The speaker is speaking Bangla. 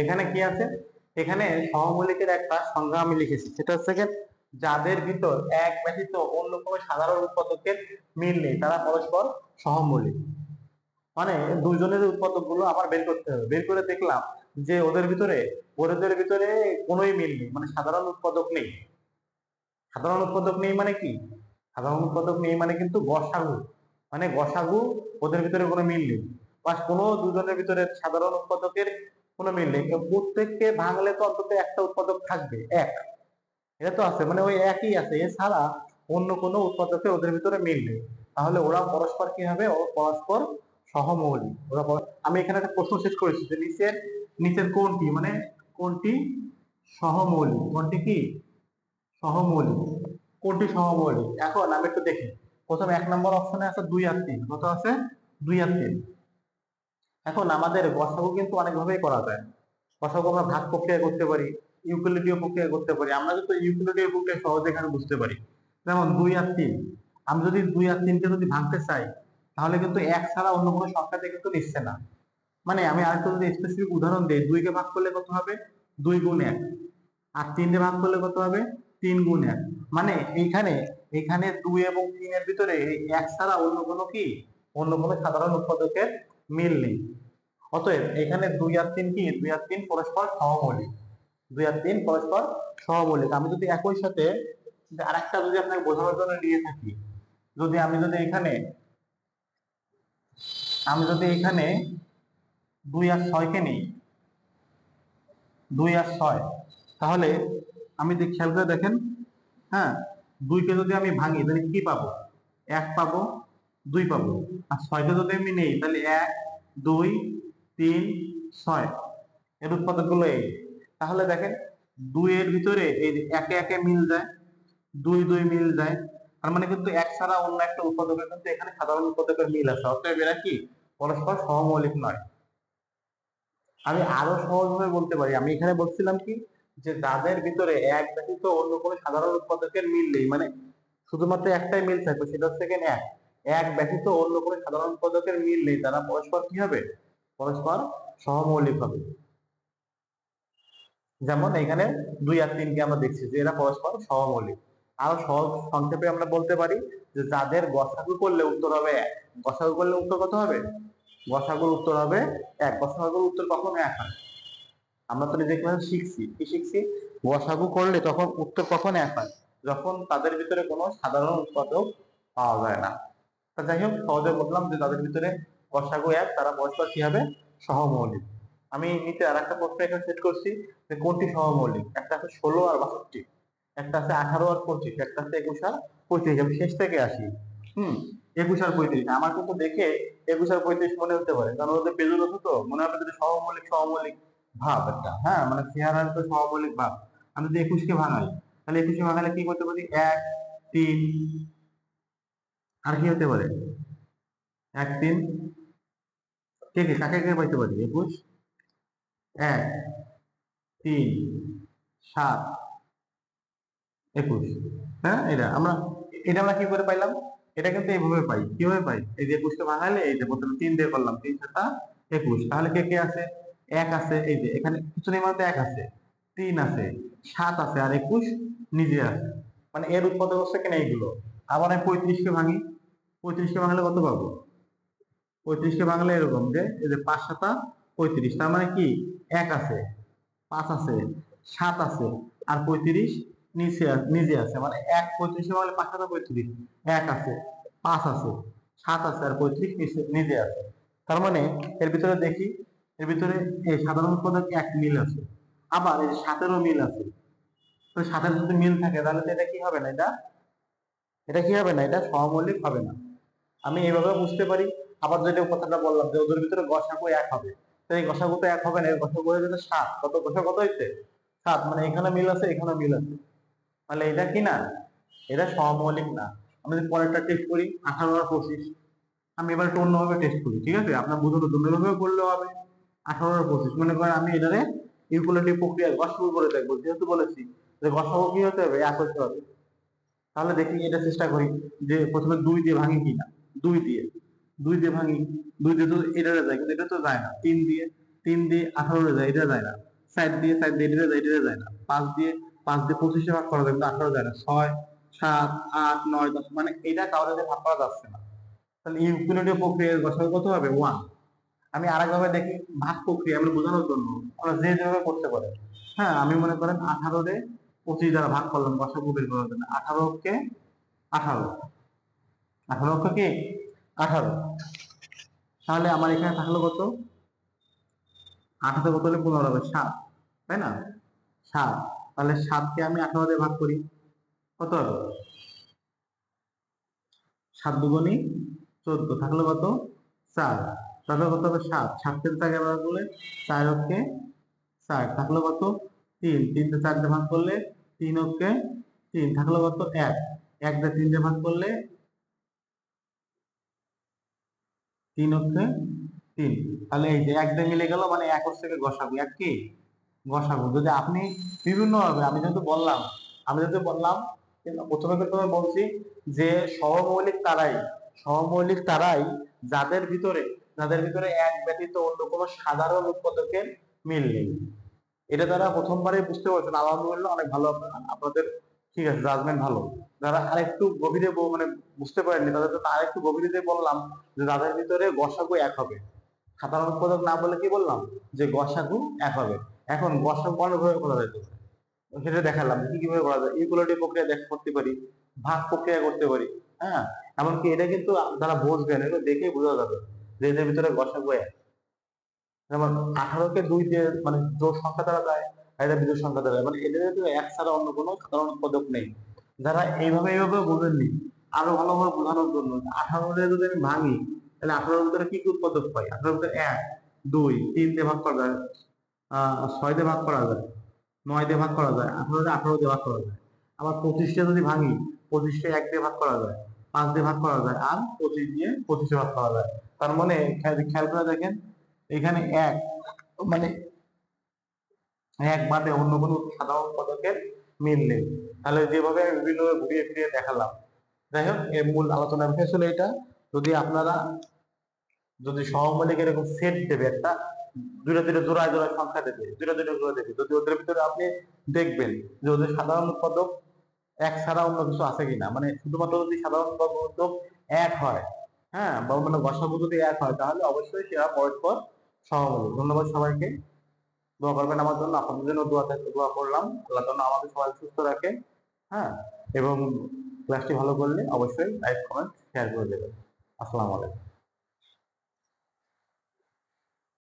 এখানে কি আছে? এখানে সহমৌলিকের একটা সংজ্ঞা আমি লিখেছি। সেটা হচ্ছে যাদের ভিতর এক ব্যতীত অন্য কোনো সাধারণ উৎপাদকের মিল নেই, তারা পরস্পর সহমৌলিক মানে দুজনের উৎপাদকগুলো আবার বের করতে হবে। বের করে দেখলাম যে ওদের ভিতরে ওদের ভিতরে কোনোই মিল নেই মানে সাধারণ উৎপাদক নেই। সাধারণ উৎপাদক নেই মানে কি? সাধারণ উৎপাদক নেই মানে কিন্তু গসাগু। মানে গসাগু ওদের ভিতরে কোনো মিল নেই। বা কোনো দুজনের ভিতরে সাধারণ উৎপাদকের কোনো মিল নেই। প্রত্যেককে ভাঙলে তো অন্তত একটা উৎপাদক থাকবে, এক। এটা তো আছে মানে ওই একই আছে। এছাড়া অন্য কোনো উৎপাদকে ওদের ভিতরে মিল নেই। তাহলে ওরা পরস্পর কি হবে? পরস্পর সহমৌলিক ওরা আমি এখানে একটা প্রশ্ন শেষ করেছি যে নিচের নিচের কোনটি? মানে কোনটি সহমৌলিক কোনটি কি? সহমৌলিক কোনটি সহমৌলিক এখন আমি একটু দেখি। প্রথম এক নম্বর অপশনে আছে দুই আর তিন। কত আছে? দুই আর তিন। এখন আমাদের গসাগু কিন্তু অনেকভাবেই করা যায়। গসাগু আমরা ভাগ প্রক্রিয়া করতে পারি ইউক্লিডীয় প্রক্রিয়া করতে পারি। আমরা কিন্তু ইউক্লিডীয় প্রক্রিয়া সহজে এখানে বুঝতে পারি। যেমন দুই আর তিন। আমি যদি দুই আর তিনকে যদি ভাঙতে চাই, তাহলে কিন্তু এক ছাড়া অন্য কোনো সংখ্যাতে কিন্তু নিচ্ছে না। মানে আমি আরেকটু যদি স্পেসিফিক উদাহরণ দিই, দুইকে ভাগ করলে কত হবে? দুই গুণ এক। আর তিনটে ভাগ করলে কত হবে? তিন গুণ এক। মানে এইখানে এখানে দুই এবং তিনের ভিতরে এক ছাড়া অন্য কোনো কি? অন্য কোনো সাধারণ উৎপাদকের মিল নেই। অতএব এখানে দুই আর তিন কি? দুই আর তিন পরস্পর সহমৌলিক দুই আর তিন পরস্পর সহমৌলিক আমি যদি একই সাথে আরেকটা যদি আপনাকে বোঝানোর জন্য নিয়ে থাকি, যদি আমি যদি এখানে, আমি যদি এখানে দুই আর ছয়কে নিই, দুই আর ছয়, তাহলে আমি যদি খেয়াল করে দেখেন হ্যাঁ দুইকে যদি আমি ভাঙি, তাহলে কি পাবো? এক পাবো দুই পাবো। আর ছয়টা যদি আমি নেই, তাহলে এক, দুই, তিন, ছয়। এর উৎপাদকগুলো এই। তাহলে দেখেন দুই এর ভিতরে এই একে একে মিল যায়, দুই দুই মিল যায়। তার মানে কিন্তু এক ছাড়া অন্য একটা উৎপাদকের কিন্তু এখানে সাধারণ উৎপাদকের মিল আছে। অতএব এরা কি? পরস্পর সহমৌলিক নয়। আমি আরও সহজভাবে বলতে পারি। আমি এখানে বলছিলাম কি? যে যাদের ভিতরে এক ব্যতীত অন্য কোনো সাধারণ উৎপাদকের মিল নেই। মানে শুধুমাত্র একটাই মিল থাকবে, সেটা হচ্ছে এক। এক ব্যতীত অন্য কোনো সাধারণ উৎপাদকের মিল নেই। তারা পরস্পর কি হবে? পরস্পর সহমৌলিক হবে। যেমন এখানে দুই আর তিনকে আমরা দেখছি যে এরা পরস্পর সহমৌলিক আরও সহজ সংক্ষেপে আমরা বলতে পারি যে যাদের গসাগু করলে উত্তর হবে এক। গসাগু করলে উত্তর কত হবে? গসাগুর উত্তর হবে এক। গসাগুর উত্তর কখন এক হয় আমরা তো নিজে ক্লাসে শিখছি। কি শিখছি? গসাগু করলে তখন উত্তর কখন এক হয়? যখন তাদের ভিতরে কোনো সাধারণ উৎপাদক পাওয়া যায় না। যাই হোক, সহজে বললাম যে তাদের ভিতরে গসাগু এক, তারা পরস্পর কি হবে সহমৌলিক? আমি নিচে আর একটা প্রশ্ন এখানে সেট করছি যে কোনটি সহমৌলিক? একটা আছে ষোলো আর বাষট্টি, একটা আছে আঠারো আর পঁচিশ, একটা আছে একুশ আর পঁয়ত্রিশ। আমি শেষ থেকে আসি। হুম, একুশ আর পঁয়ত্রিশ। আমার কিন্তু দেখে একুশ আর পঁয়ত্রিশ মনে হতে পারে। কারণ ওদের পেজুর হতো তো মনে হবে যে সহমৌলিক সহমৌলিক ভাব একটা। হ্যাঁ মানে চেহারার তো সহমৌলিক ভাব। আমি যদি একুশকে ভাঙাই, তাহলে একুশে ভাঙালে কি করতে পারি? এক, তিন আর কি হতে পারে? এক, তিন। কে কে, কাকে কে পাইতে পারি? একুশ? এক, তিন, সাত, একুশ। হ্যাঁ এটা আমরা এটা আমরা কি করে পাইলাম? এটা কিন্তু এইভাবে পাই। কীভাবে পাই? এই যে একুশকে ভাঙালে এই যে প্রথমে তিন দিয়ে করলাম, তিন সাতা একুশ। তাহলে কে কে আছে? এক আছে, এই যে এখানে কিছু নেই মধ্যে এক আছে, তিন আছে, সাত আছে, আর একুশ নিজে আছে। মানে এর উৎপাদক হচ্ছে কেন এইগুলো? আবার আমি পঁয়ত্রিশকে ভাঙি। পঁয়ত্রিশকে ভাঙলে কত পাবো? পঁয়ত্রিশকে ভাঙলে এরকম যে, এই যে পাঁচ সাতা পঁয়ত্রিশ, তার মানে কি? এক আছে, পাঁচ আছে, সাত আছে, আর পঁয়ত্রিশ নিচে নিজে আছে মানে এক পঁয়ত্রিশে ভাঙলে পাঁচ সাতা পঁয়ত্রিশ, এক আছে, পাঁচ আছে, সাত আছে, আর পঁয়ত্রিশ নিজে আছে। তার মানে এর ভিতরে দেখি, এর ভিতরে এই সাধারণ উৎপাদক এক মিল আছে, আবার এই সাতেরও মিল আছে, তো সাতের যদি মিল থাকে, তাহলে তো এটা কি হবে না এটা? এটা কি হবে না? এটা সহমৌলিক হবে না। আমি এইভাবে বুঝতে পারি। আবার যেটা কথাটা বললাম যে ওদের ভিতরে গসাগু এক হবে। তো এই গসাগু তো এক হবে না, এই গসাগু হয়ে সাত। কত গসা কত হয়েছে? সাত মানে এখানে মিল আছে, এখানে মিল আছে। তাহলে এটা কি না? এটা সহমৌলিক না। আমি যদি পরেরটা টেস্ট করি, আঠারো আর পঁচিশ, আমি এবার একটু অন্যভাবে টেস্ট করি, ঠিক আছে? আপনার বুঝুন দুভাবে করলেও হবে। আঠারো আর পঁচিশ, মনে করেন আমি এটারে ইকুয়ালিটি প্রক্রিয়া গসাগু করে দেখব। যেহেতু বলেছি, যে গসাগু কি হতে হবে? এক হতে হবে। তাহলে দেখি এটা চেষ্টা করি যে প্রথমে দুই দিয়ে ভাঙি কিনা। দুই দিয়ে। দুই দিয়ে ভাঙি। দুই দিয়ে তো এটা যায়, কিন্তু এটা তো যায় না। তিন দিয়ে তিন দিয়ে আঠারো যায়, এটা যায় না। সাইড দিয়ে সাইড দিয়ে এটিতে যায় এটিতে যায় না। পাঁচ দিয়ে পাঁচ দিয়ে পঁচিশে ভাগ করা যায়, কিন্তু আঠারো যায় না। ছয়, সাত, আট, নয়, দশ মানে এটা দিয়ে ভাগ করা যাচ্ছে না। তাহলে ইউক্লিডীয় প্রক্রিয়ার গসাগু কত হবে? ওয়ান আমি আরেকভাবে দেখি, ভাগ প্রক্রিয়া আমরা বোঝানোর জন্য। আমরা যে যেভাবে করতে পারে। হ্যাঁ আমি মনে করেন আঠারো রে পঁচিশ দ্বারা ভাগ করলাম গসাগু বের করার জন্য। আঠারো কে আঠারো। আঠারো কে কি? আঠারো। তাহলে আমার এখানে থাকল কত? আঠারো কত হলে পনেরো হবে? সাত, তাই না? সাত। তাহলে সাতকে আমি আঠারো দিয়ে ভাগ করি। কত হবে? সাত দুগুণী চোদ্দ। থাকল কত? চার। তাহলে কত হবে? সাত। সাতকে তাকে ভাগ করলে চার অক্ষে চার। থাকল কত? তিন। তিনটে চারটে ভাগ করলে তিন অক্ষে তিন। থাকল কত? এক। এক দিয়ে তিনটে ভাগ করলে তিন অক্ষে তিন। তাহলে এই যে এক দিয়ে মিলে গেল মানে এক থেকে গসাগু এক কি? গসাগু যদি আপনি বিভিন্ন ভাবে আমি যেহেতু বললাম, আমি যেহেতু বললাম, কিন্তু প্রথমে বলছি যে সহমৌলিক তারাই সহমৌলিক তারাই যাদের ভিতরে যাদের ভিতরে এক ব্যতীত অন্য কোনো সাধারণ উৎপাদকের মিল নেই। এটা তারা প্রথমবারই বুঝতে পারছেন। আলহামদুলিল্লাহ, অনেক ভালো আপনাদের ঠিক আছে জাজমেন্ট ভালো। যারা আরেকটু গভীরে মানে বুঝতে পারেননি, তাদের জন্য আরেকটু গভীরে দিয়ে বললাম যে যাদের ভিতরে গসাগু এক হবে। সাধারণ উৎপাদক না বলে কি বললাম? যে গসাগু এক হবে। এখন গসাগু অনেকভাবে করা পারে? সেটা দেখালাম, কি কীভাবে করা যায়? ইকুয়ালিটি প্রক্রিয়া দেখ করতে পারি, ভাগ প্রক্রিয়া করতে পারি হ্যাঁ? এমনকি এটা কিন্তু যারা বুঝবেন এগুলো দেখেই বোঝা যাবে যে এদের ভিতরে গসাগু এক। যেমন আঠারোকে দুই দিয়ে মানে জোর সংখ্যা দ্বারা যায় এটা বিজোড় সংখ্যা যায়। মানে এদের ভিতরে এক ছাড়া অন্য কোনো সাধারণ উৎপাদক নেই। যারা এইভাবে এইভাবে বোঝেননি, আরও ভালোভাবে বোঝানোর জন্য। আঠারো দিয়ে যদি আমি ভাঙি, তাহলে আঠারোর ভিতরে কি কি উৎপাদক পাই আঠারোর ভিতরে এক, দুই, তিন দিয়ে ভাগ করা যায়। ছয় দিয়ে ভাগ করা যায়। নয় দিয়ে ভাগ করা যায়। আঠারো দিয়ে আঠারো দিয়ে ভাগ করা যায়। আবার পঁচিশটা যদি ভাঙি পঁচিশটা এক দিয়ে ভাগ করা যায়। পাঁচ দিয়ে ভাগ করা যায়। আর পঁচিশ দিয়ে পঁচিশে ভাগ করা যায়। তার মানে খেয়াল করে দেখেন, এখানে এক মানে এক বাদে অন্য কোনো সাধারণ পদকের মিল নেই তাহলে যেভাবে আমি বিভিন্ন ঘুরিয়ে ফিরিয়ে দেখালাম। যাই হোক, এর মূল আলোচনার বিষয় ছিল এটা। যদি আপনারা, যদি সহমৌলিক এরকম সেট দেবে, একটা দুটো দুটো জোড়ায় জোড়ায় সংখ্যা দেবে দুটো দুটো জোড়া দেবে, যদি ওদের ভিতরে আপনি দেখবেন যে ওদের সাধারণ উৎপাদক এক ছাড়া অন্য কিছু আছে কিনা মানে শুধুমাত্র যদি সাধারণ উৎপাদক এক হয় হ্যাঁ বা মানে গসাগু যদি এক হয়, তাহলে অবশ্যই সেটা পরস্পর সহমৌলিক ধন্যবাদ সবাইকে। দোয়া করবেন আমার জন্য। আপনাদের জন্য দোয়া থাকতে দোয়া করলাম। আল্লাহ যেন আমাদের সবাই সুস্থ রাখে হ্যাঁ? এবং ক্লাসটি ভালো করলে অবশ্যই লাইক কমেন্ট শেয়ার করে দেবেন। আসসালামু আলাইকুম।